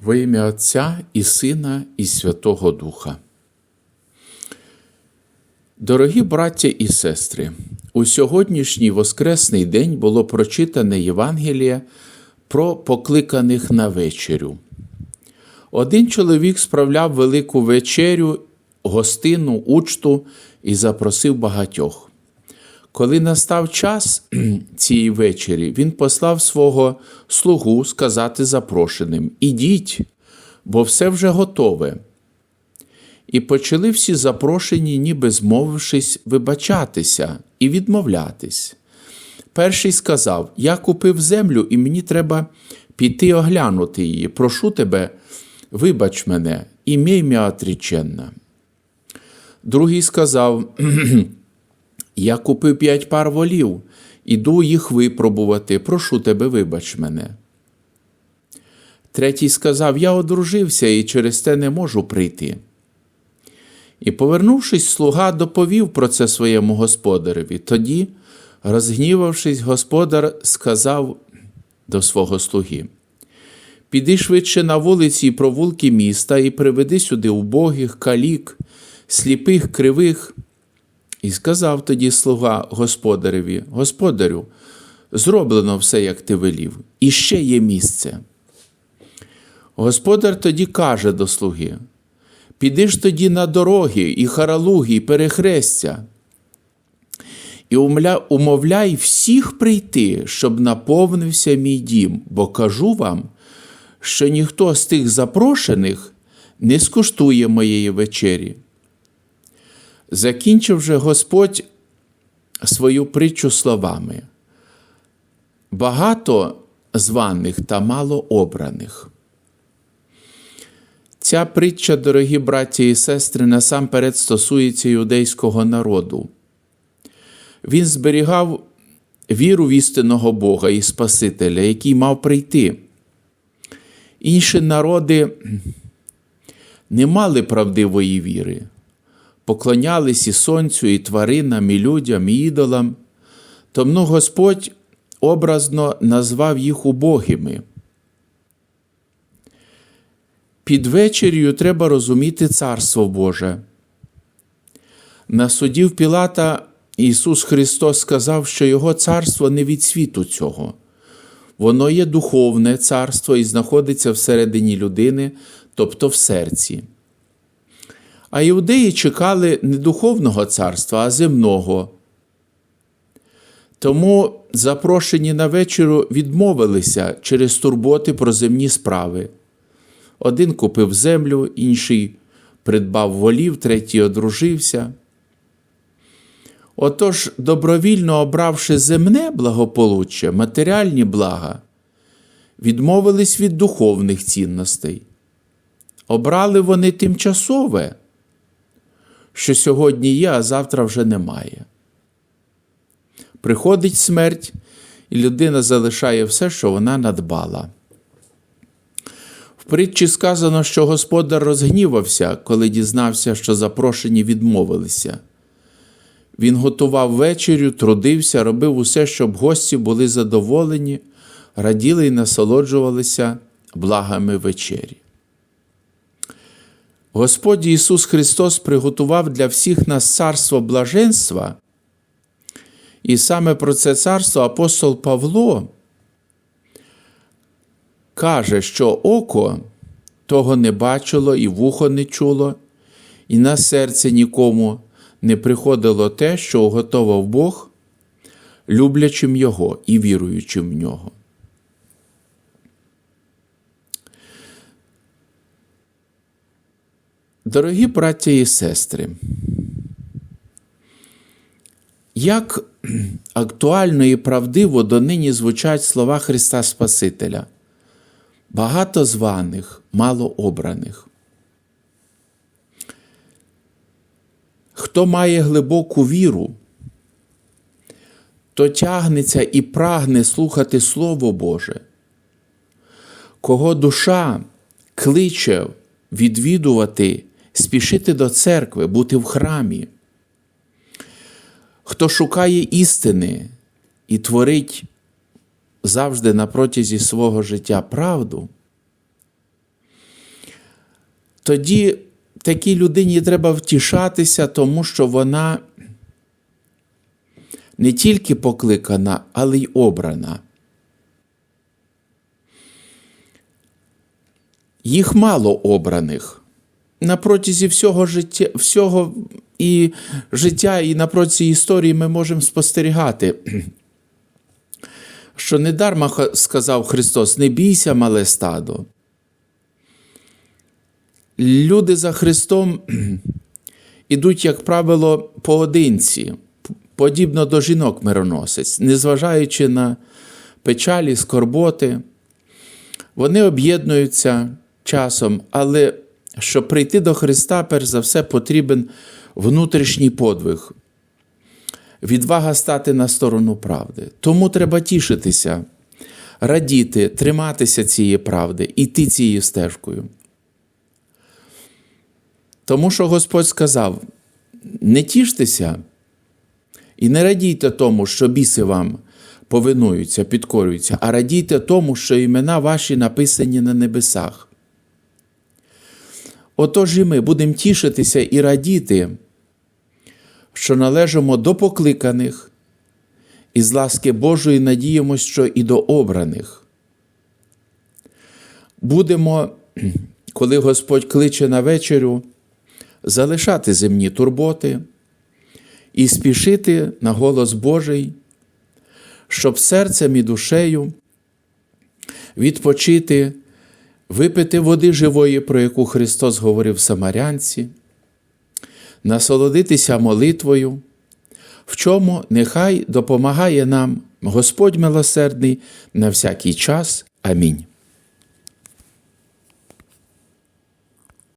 Во ім'я Отця і Сина, і Святого Духа. Дорогі браття і сестри, у сьогоднішній Воскресний день було прочитане Євангеліє про покликаних на вечерю. Один чоловік справляв велику вечерю, гостину, учту і запросив багатьох. Коли настав час цієї вечері, він послав свого слугу сказати запрошеним: Ідіть, бо все вже готове. І почали всі запрошені, ніби змовившись, вибачатися і відмовлятись. Перший сказав: Я купив землю, і мені треба піти оглянути її. Прошу тебе, вибач мене, ім'я м'я отріченна. Другий сказав: Я купив п'ять пар волів, іду їх випробувати. Прошу тебе, вибач мене. Третій сказав: Я одружився і через те не можу прийти. І, повернувшись, слуга доповів про це своєму господареві. Тоді, розгнівавшись, господар сказав до свого слуги: Піди швидше на вулиці і провулки міста і приведи сюди убогих, калік, сліпих, кривих. І сказав тоді слуга господареві: Господарю, зроблено все, як ти велів, і ще є місце. Господар тоді каже до слуги: Піди ж тоді на дороги, і харалуги, і перехрестя, і умовляй всіх прийти, щоб наповнився мій дім, бо кажу вам, що ніхто з тих запрошених не скуштує моєї вечері. Закінчив же Господь свою притчу словами. Багато званих та мало обраних. Ця притча, дорогі браті і сестри, насамперед стосується юдейського народу. Він зберігав віру в істинного Бога і Спасителя, який мав прийти. Інші народи не мали правдивої віри, поклонялись і сонцю, і тваринам, і людям, і ідолам. Тому Господь образно назвав їх убогими. Під вечерю треба розуміти Царство Боже. На суді в Пілата Ісус Христос сказав, що Його царство не від світу цього. Воно є духовне царство і знаходиться всередині людини, тобто в серці. А іудеї чекали не духовного царства, а земного. Тому запрошені на вечерю відмовилися через турботи про земні справи. Один купив землю, інший придбав волів, третій одружився. Отож, добровільно обравши земне благополуччя, матеріальні блага, відмовились від духовних цінностей. Обрали вони тимчасове, що сьогодні є, а завтра вже немає. Приходить смерть, і людина залишає все, що вона надбала. В притчі сказано, що господар розгнівався, коли дізнався, що запрошені відмовилися. Він готував вечерю, трудився, робив усе, щоб гості були задоволені, раділи і насолоджувалися благами вечері. Господь Ісус Христос приготував для всіх нас царство блаженства, і саме про це царство апостол Павло каже, що око того не бачило, і вухо не чуло, і на серце нікому не приходило те, що уготовав Бог, люблячим Його і віруючим в нього. Дорогі браття і сестри, як актуально і правдиво донині звучать слова Христа Спасителя, багато званих, мало обраних. Хто має глибоку віру, то тягнеться і прагне слухати Слово Боже, кого душа кличе відвідувати, спішити до церкви, бути в храмі, хто шукає істини і творить завжди на протязі свого життя правду, тоді такій людині треба втішатися, тому що вона не тільки покликана, але й обрана. Їх мало обраних. На протязі всього життя, всього і життя, і на протязі історії ми можемо спостерігати, що недарма сказав Христос: не бійся, мале стадо. Люди за Христом ідуть, як правило, поодинці, подібно до жінок мироносець, незважаючи на печалі, скорботи. Вони об'єднуються часом, але щоб прийти до Христа, перш за все, потрібен внутрішній подвиг, відвага стати на сторону правди. Тому треба тішитися, радіти, триматися цієї правди, іти цією стежкою. Тому що Господь сказав: не тіштеся і не радійте тому, що біси вам повинуються, підкорюються, а радійте тому, що імена ваші написані на небесах. Отож і ми будемо тішитися і радіти, що належимо до покликаних, і з ласки Божої надіємось, що і до обраних. Будемо, коли Господь кличе на вечерю, залишати земні турботи і спішити на голос Божий, щоб серцем і душею відпочити, випити води живої, про яку Христос говорив Самарянці, насолодитися молитвою, в чому нехай допомагає нам Господь милосердний на всякий час. Амінь.